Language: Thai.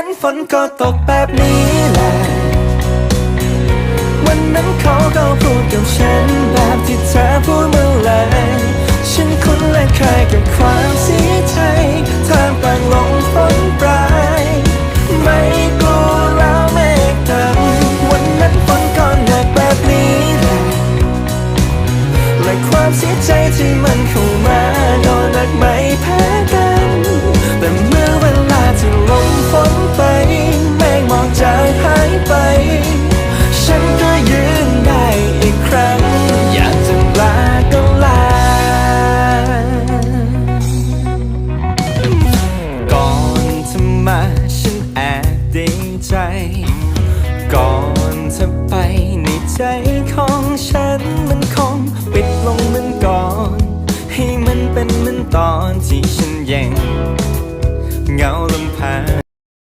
นั้นฝนก็ตกแบบนี้แหละ วันนั้นเขาก็พูดกับฉันแบบที่เธอพูดเมื่อไรฉันคุ้นและเคยกับความเสียใจท่ามกลางลมฝนปลาย ไม่กลัวแล้วเมฆดำวันนั้นฝนก็หนักแบบนี้แหละและความเสียใจที่มันเมาฉันแอบดีใจ ก่อนเธอไปในใจของฉันมันคงปิดลงเหมือนก่อน ให้มันเป็นเหมือนตอนที่ฉันยังเหงาลำพัง